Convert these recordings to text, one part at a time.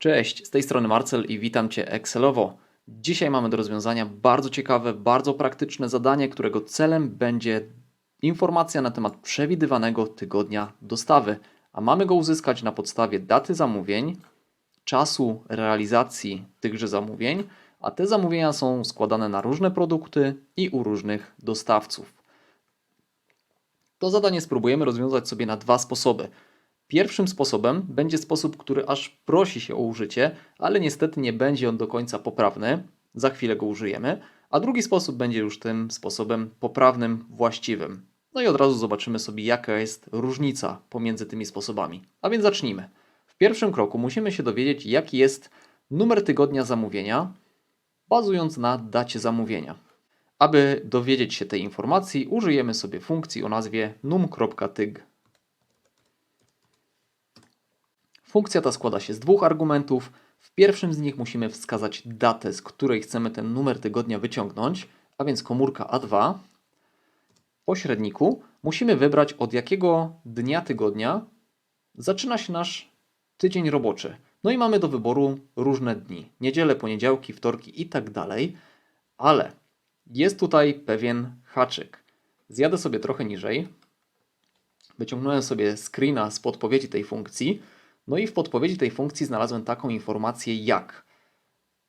Cześć, z tej strony Marcel i witam Cię Excelowo. Dzisiaj mamy do rozwiązania bardzo ciekawe, bardzo praktyczne zadanie, którego celem będzie informacja na temat przewidywanego tygodnia dostawy, a mamy go uzyskać na podstawie daty zamówień, czasu realizacji tychże zamówień, a te zamówienia są składane na różne produkty i u różnych dostawców. To zadanie spróbujemy rozwiązać sobie na dwa sposoby. Pierwszym sposobem będzie sposób, który aż prosi się o użycie, ale niestety nie będzie on do końca poprawny. Za chwilę go użyjemy. A drugi sposób będzie już tym sposobem poprawnym, właściwym. No i od razu zobaczymy sobie, jaka jest różnica pomiędzy tymi sposobami. A więc zacznijmy. W pierwszym kroku musimy się dowiedzieć, jaki jest numer tygodnia zamówienia, bazując na dacie zamówienia. Aby dowiedzieć się tej informacji, użyjemy sobie funkcji o nazwie num.tyg. Funkcja ta składa się z dwóch argumentów. W pierwszym z nich musimy wskazać datę, z której chcemy ten numer tygodnia wyciągnąć, a więc komórka A2. W pośredniku musimy wybrać od jakiego dnia tygodnia zaczyna się nasz tydzień roboczy. No i mamy do wyboru różne dni: niedzielę, poniedziałki, wtorki i tak dalej, ale jest tutaj pewien haczyk. Zjadę sobie trochę niżej. Wyciągnąłem sobie screena z podpowiedzi tej funkcji. No i w podpowiedzi tej funkcji znalazłem taką informację jak,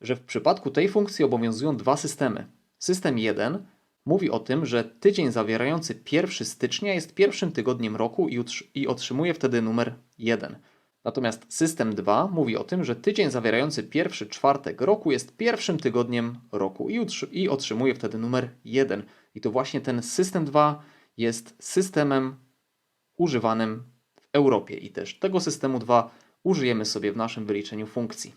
że w przypadku tej funkcji obowiązują dwa systemy. System 1 mówi o tym, że tydzień zawierający 1 stycznia jest pierwszym tygodniem roku i, otrzymuje wtedy numer 1. Natomiast system 2 mówi o tym, że tydzień zawierający pierwszy czwartek roku jest pierwszym tygodniem roku i, otrzymuje wtedy numer 1. I to właśnie ten system 2 jest systemem używanym Europie i też tego systemu 2 użyjemy sobie w naszym wyliczeniu funkcji.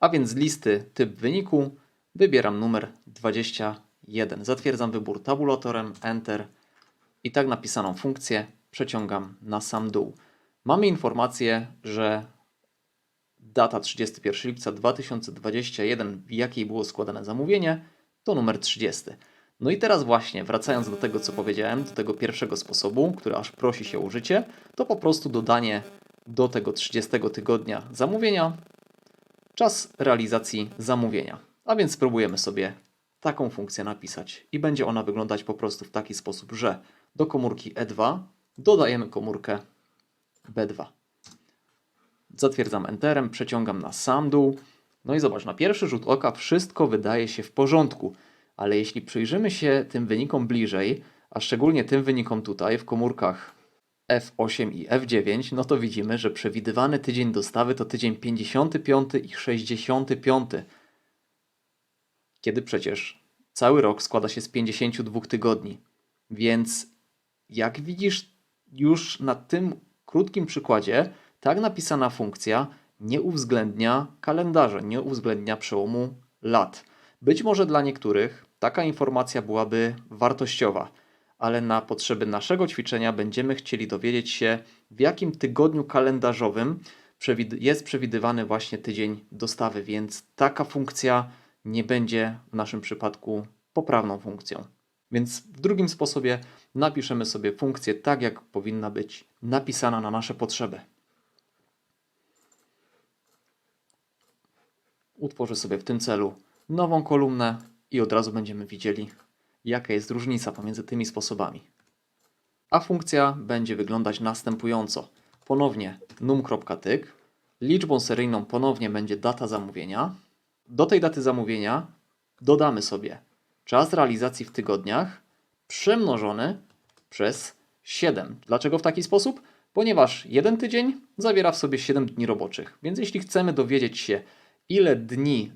A więc z listy typ wyniku wybieram numer 21. Zatwierdzam wybór tabulatorem, Enter i tak napisaną funkcję przeciągam na sam dół. Mamy informację, że data 31 lipca 2021, w jakiej było składane zamówienie, to numer 30. No i teraz właśnie, wracając do tego, co powiedziałem, do tego pierwszego sposobu, który aż prosi się o użycie, to po prostu dodanie do tego 30 tygodnia zamówienia czas realizacji zamówienia. A więc spróbujemy sobie taką funkcję napisać i będzie ona wyglądać po prostu w taki sposób, że do komórki E2 dodajemy komórkę B2. Zatwierdzam Enterem, przeciągam na sam dół. No i zobacz, na pierwszy rzut oka wszystko wydaje się w porządku, ale jeśli przyjrzymy się tym wynikom bliżej, a szczególnie tym wynikom tutaj w komórkach F8 i F9, no to widzimy, że przewidywany tydzień dostawy to tydzień 55 i 65, kiedy przecież cały rok składa się z 52 tygodni. Więc jak widzisz już na tym krótkim przykładzie, tak napisana funkcja nie uwzględnia kalendarza, nie uwzględnia przełomu lat. Być może dla niektórych taka informacja byłaby wartościowa, ale na potrzeby naszego ćwiczenia będziemy chcieli dowiedzieć się, w jakim tygodniu kalendarzowym jest przewidywany właśnie tydzień dostawy, więc taka funkcja nie będzie w naszym przypadku poprawną funkcją. Więc w drugim sposobie napiszemy sobie funkcję tak, jak powinna być napisana na nasze potrzeby. Utworzę sobie w tym celu nową kolumnę i od razu będziemy widzieli, jaka jest różnica pomiędzy tymi sposobami. A funkcja będzie wyglądać następująco. Ponownie num.tyk, liczbą seryjną ponownie będzie data zamówienia. Do tej daty zamówienia dodamy sobie czas realizacji w tygodniach przemnożony przez 7. Dlaczego w taki sposób? Ponieważ jeden tydzień zawiera w sobie 7 dni roboczych. Więc jeśli chcemy dowiedzieć się, ile dni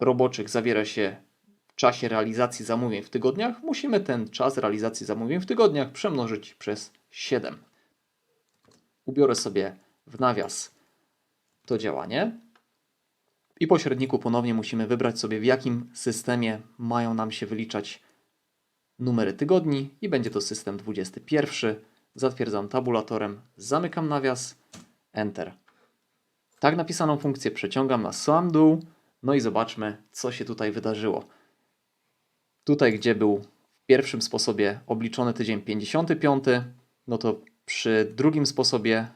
roboczych zawiera się czasie realizacji zamówień w tygodniach, musimy ten czas realizacji zamówień w tygodniach przemnożyć przez 7. Ubiorę sobie w nawias to działanie. I po średniku ponownie musimy wybrać sobie, w jakim systemie mają nam się wyliczać numery tygodni i będzie to system 21. Zatwierdzam tabulatorem, zamykam nawias, Enter. Tak napisaną funkcję przeciągam na sam dół, no i zobaczmy, co się tutaj wydarzyło. Tutaj, gdzie był w pierwszym sposobie obliczony tydzień 55, no to przy drugim sposobie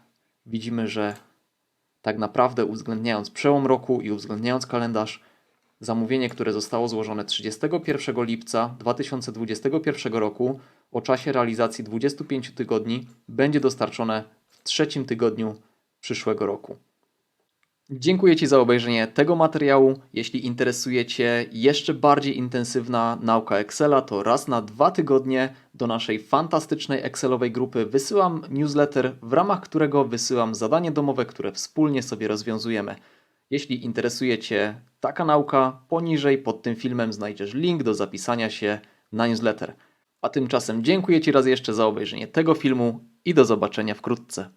widzimy, że tak naprawdę uwzględniając przełom roku i uwzględniając kalendarz, zamówienie, które zostało złożone 31 lipca 2021 roku o czasie realizacji 25 tygodni będzie dostarczone w trzecim tygodniu przyszłego roku. Dziękuję Ci za obejrzenie tego materiału. Jeśli interesuje Cię jeszcze bardziej intensywna nauka Excela, to raz na dwa tygodnie do naszej fantastycznej Excelowej grupy wysyłam newsletter, w ramach którego wysyłam zadanie domowe, które wspólnie sobie rozwiązujemy. Jeśli interesuje Cię taka nauka, poniżej pod tym filmem znajdziesz link do zapisania się na newsletter. A tymczasem dziękuję Ci raz jeszcze za obejrzenie tego filmu i do zobaczenia wkrótce.